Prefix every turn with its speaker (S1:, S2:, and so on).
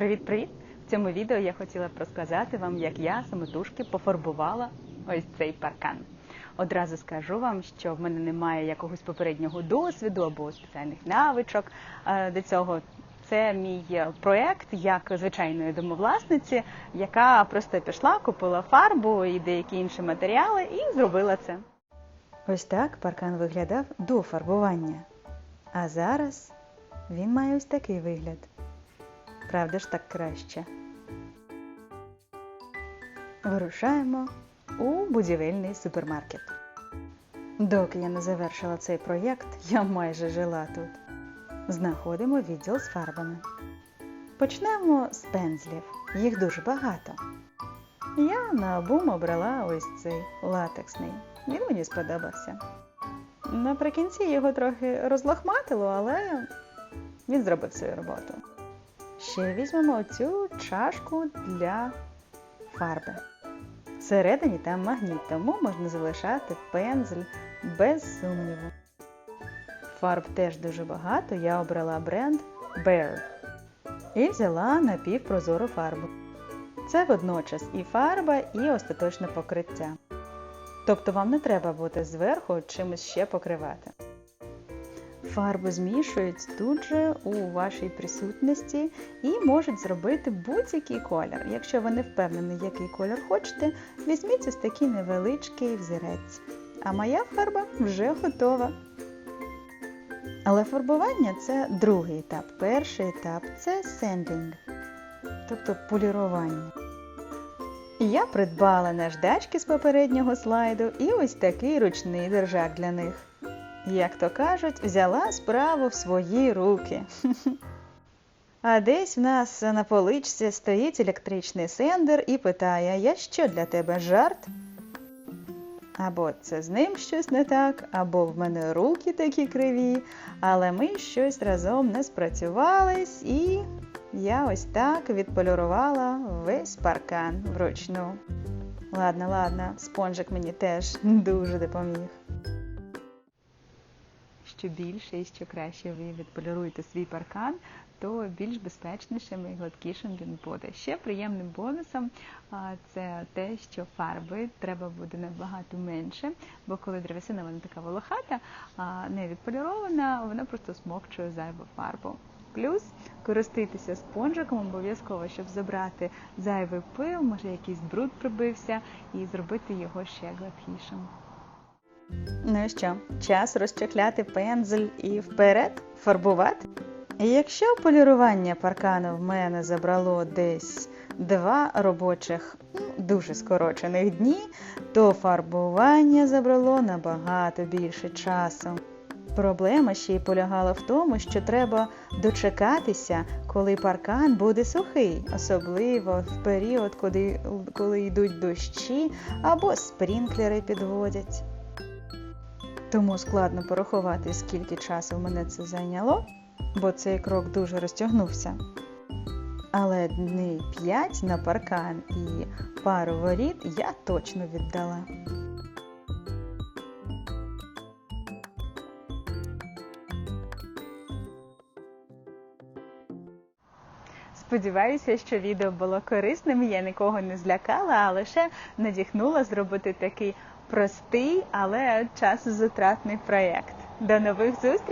S1: Привіт-привіт! В цьому відео я хотіла б розказати вам, як я самотужки пофарбувала ось цей паркан. Одразу скажу вам, що в мене немає якогось попереднього досвіду або спеціальних навичок е, до цього. Це мій проєкт як звичайної домовласниці, яка просто пішла, купила фарбу і деякі інші матеріали і зробила це.
S2: Ось так паркан виглядав до фарбування. А зараз він має ось такий вигляд. Правда ж так краще. Вирушаємо у будівельний супермаркет. Доки я не завершила цей проєкт, я майже жила тут. Знаходимо відділ з фарбами. Почнемо з пензлів. Їх дуже багато. Я на обум обрала ось цей латексний. Він мені сподобався. Наприкінці його трохи розлохматило, але він зробив свою роботу. Ще візьмемо оцю чашку для фарби. Всередині там магніт, тому можна залишати пензель без сумніву. Фарб теж дуже багато. Я обрала бренд Bear і взяла напівпрозору фарбу. Це водночас і фарба, і остаточне покриття. Тобто вам не треба буде зверху чимось ще покривати. Фарби змішують тут же у вашій присутності і можуть зробити будь-який колір. Якщо ви не впевнені, який колір хочете, візьміть ось такий невеличкий взірець. А моя фарба вже готова. Але фарбування це другий етап. Перший етап це сендінг, тобто полірування. Я придбала наждачки з попереднього слайду і ось такий ручний держак для них. Як то кажуть, взяла справу в свої руки. А десь в нас на поличці стоїть електричний сендер і питає: Я що для тебе жарт? Або це з ним щось не так, або в мене руки такі криві, але ми щось разом не спрацювались, і я ось так відполірувала весь паркан вручну. Ладно, ладно, спонжик мені теж дуже допоміг.
S1: Що більше і що краще ви відполіруєте свій паркан, то більш безпечнішим і гладкішим він буде. Ще приємним бонусом це те, що фарби треба буде набагато менше, бо коли древесина вона така волохата, не відполірована, вона просто смокчує зайву фарбу. Плюс користуйтеся спонжиком обов'язково, щоб забрати зайвий пил, може якийсь бруд прибився, і зробити його ще гладкішим.
S2: Ну що, час розчехляти пензель і вперед фарбувати? Якщо полірування паркану в мене забрало десь два робочих, ну, дуже скорочених дні, то фарбування забрало набагато більше часу. Проблема ще й полягала в тому, що треба дочекатися, коли паркан буде сухий, особливо в період, коли, коли йдуть дощі або спрінклери підводять. Тому складно порахувати, скільки часу мене це зайняло, бо цей крок дуже розтягнувся. Але дни 5 на паркан і пару воріт я точно віддала.
S1: Сподіваюся, що відео було корисним. Я нікого не злякала, а лише надіхнула зробити такий простий, але часозатратний проєкт. До нових зустрічей!